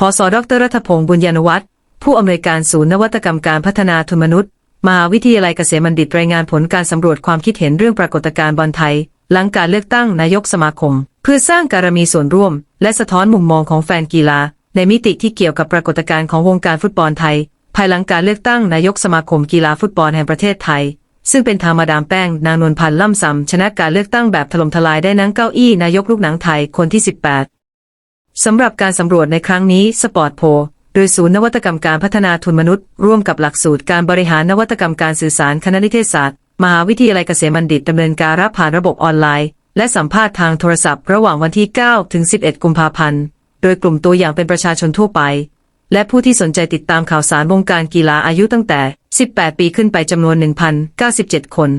พสดรรัฐพงศ์บุญญาณวัฒน์ผู้อำนวยการศูนย์นวัตกรรมการพัฒนาทุนมนุษย์มหาวิทยาลัยเกษมบัณฑิตรายงานผลการสำรวจความคิดเห็นเรื่องปรากฏการณ์บอลไทย หลังการเลือกตั้งนายกสมาคม เพื่อสร้างการมีส่วนร่วม และสะท้อนมุมมองของแฟนกีฬา ในมิติที่เกี่ยวกับปรากฏการณ์ของวงการฟุตบอลไทย ภายหลังการเลือกตั้งนายกสมาคมกีฬาฟุตบอลแห่งประเทศไทย ซึ่งเป็นทางมาดามแป้งนางนวลพันธ์ล่ำซำชนะการเลือกตั้งแบบถล่มทลายได้นั่งเก้าอี้นายกลูกหนังไทยคนที่ 18 สำหรับการสำรวจในครั้งนี้สปอร์ตโพลโดยศูนย์นวัตกรรมการพัฒนาทุนมนุษย์ ร่วมกับหลักสูตรการบริหารนวัตกรรมการสื่อสารคณะนิเทศศาสตร์ มหาวิทยาลัยเกษมบัณฑิตดำเนินการรับผ่านระบบออนไลน์ และสัมภาษณ์ทางโทรศัพท์ระหว่างวันที่ 9 ถึง 11 กุมภาพันธ์ โดยกลุ่มตัวอย่างเป็นประชาชนทั่วไป และผู้ที่สนใจติดตามข่าวสารวงการกีฬาอายุตั้งแต่ 18 ปีขึ้นไปจำนวน 1,097 คน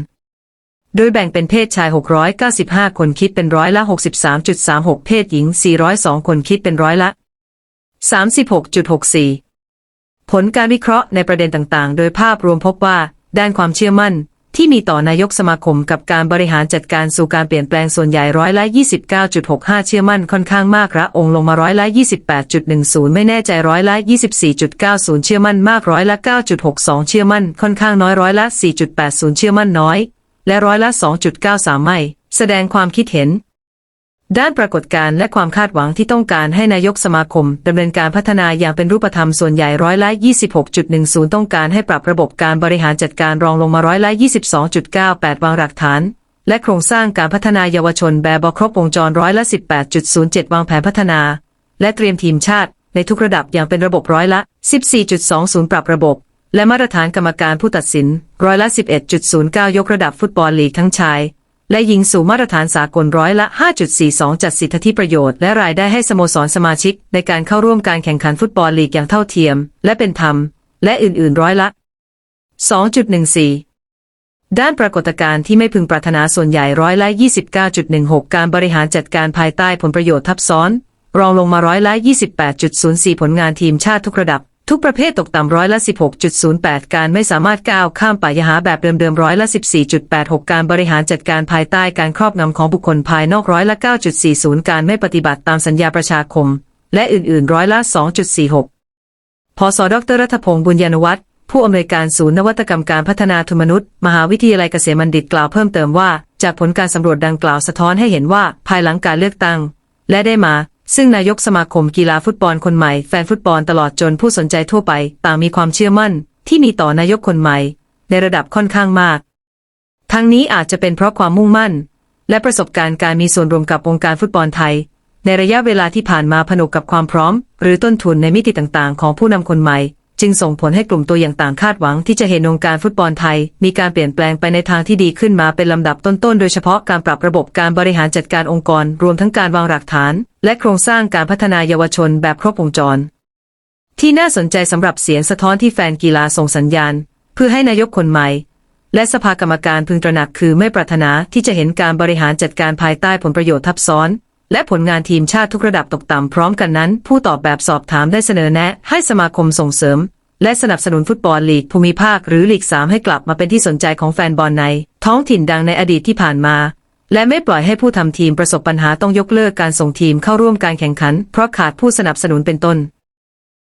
โดยแบ่งเป็นเพศชาย 695 คนคิดเป็นร้อยละ 63.36 เพศหญิง 402 คนคิดเป็นร้อยละ 36.64 ผลการวิเคราะห์ในประเด็นต่างๆ โดยภาพรวมพบว่า ด้านความเชื่อมั่นที่มีต่อนายกสมาคมกับการบริหารจัดการสู่การเปลี่ยนแปลงส่วนใหญ่ร้อยละ 29.65 เชื่อมั่นค่อนข้างมากระองลงมาร้อยละ 28.10 ไม่แน่ใจร้อยละ 24.90 เชื่อมั่นมากร้อยละ 9.62 เชื่อมั่นค่อนข้างน้อยร้อยละ 4.80 เชื่อมั่นน้อย และร้อยละ 2.93 ไม่ แสดงความคิดเห็น ด้านปรากฏการณ์และความคาดหวังที่ต้องการให้นายกสมาคมดำเนินการพัฒนาอย่างเป็นรูปธรรมส่วนใหญ่ร้อยละ 26.10 ต้องการให้ปรับระบบการบริหารจัดการรองลงมาร้อยละ 22.98 วางหลักฐานและโครงสร้างการพัฒนายาวชนแบบครบวงจรร้อยละ 18.07 วางแผนพัฒนา และเตรียมทีมชาติในทุกระดับอย่างเป็นระบบร้อยละ 14.20 ปรับระบบ และมาตรฐานกรรมการผู้ตัดสิน ร้อยละ 11.09 ยกระดับฟุตบอลลีกทั้งชาย และหญิงสู่มาตรฐานสากลร้อยละ 5.42 จัดสิทธิประโยชน์และรายได้ให้สโมสรสมาชิก ในการเข้าร่วมการแข่งขันฟุตบอลลีกอย่างเท่าเทียม และเป็นธรรม และอื่นๆร้อยละ 2.14ด้านปรากฏการณ์ที่ไม่พึงปรารถนาส่วนใหญ่ร้อยละ 29.16 การบริหารจัดการภายใต้ผลประโยชน์ทับซ้อน รองลงมาร้อยละ 28.04 ผลงานทีมชาติทุกระดับ ทุกประเภทตกต่ำร้อยละ 16.08 การไม่สามารถก้าวข้ามป่ายหาแบบเดิมๆร้อยละ 14.86 การบริหารจัดการภายใต้การครอบงำของบุคคลภายนอกร้อยละ 9.40 การไม่ปฏิบัติตามสัญญาประชาคม และอื่นๆร้อยละ 2.46พสดรรัฐพงศ์บุญญาณวัฒน์ผู้อำนวยการศูนย์นวัตกรรมการพัฒนาทุนมนุษย์ มหาวิทยาลัยเกษมบัณฑิตกล่าวเพิ่มเติมว่า จากผลการสำรวจดังกล่าวสะท้อนให้เห็นว่าภายหลังการเลือกตั้ง และได้มา ซึ่งนายกสมาคมกีฬาฟุตบอลคนใหม่แฟนฟุตบอลตลอดจนผู้สนใจทั่วไป ต่างมีความเชื่อมั่น ที่มีต่อนายกคนใหม่ ในระดับค่อนข้างมาก ทั้งนี้อาจจะเป็นเพราะความมุ่งมั่น และประสบการณ์การมีส่วนร่วมกับวงการฟุตบอลไทย ในระยะเวลาที่ผ่านมาผนวกกับความพร้อม หรือต้นทุนในมิติต่างๆ ของผู้นำคนใหม่ จึงส่งผลให้กลุ่มตัวอย่างต่างคาดหวังที่จะเห็นวงการฟุตบอลไทย มีการเปลี่ยนแปลงไปในทางที่ดีขึ้นมาเป็นลำดับต้นๆ โดยเฉพาะการปรับระบบการบริหารจัดการองค์กร รวมทั้งการวางหลักฐาน และโครงสร้างการพัฒนายาวชนแบบครบวงจร ที่น่าสนใจสำหรับเสียงสะท้อนที่แฟนกีฬาส่งสัญญาณ เพื่อให้นายกคนใหม่ และสภากรรมการพึงตระหนักคือไม่ปรารถนาที่จะเห็นการบริหารจัดการภายใต้ผลประโยชน์ทับซ้อน และผลงานทีมชาติทุกระดับตกต่ำพร้อมกันนั้น ผู้ตอบแบบสอบถามได้เสนอแนะ ให้สมาคมส่งเสริม และสนับสนุนฟุตบอลลีกภูมิภาคหรือลีก 3 ให้กลับมาเป็นที่สนใจของแฟนบอลใน ท้องถิ่นดังในอดีตที่ผ่านมา และไม่ปล่อยให้ผู้ทำทีมประสบปัญหาต้องยกเลิกการส่งทีมเข้าร่วมการแข่งขัน เพราะขาดผู้สนับสนุนเป็นต้น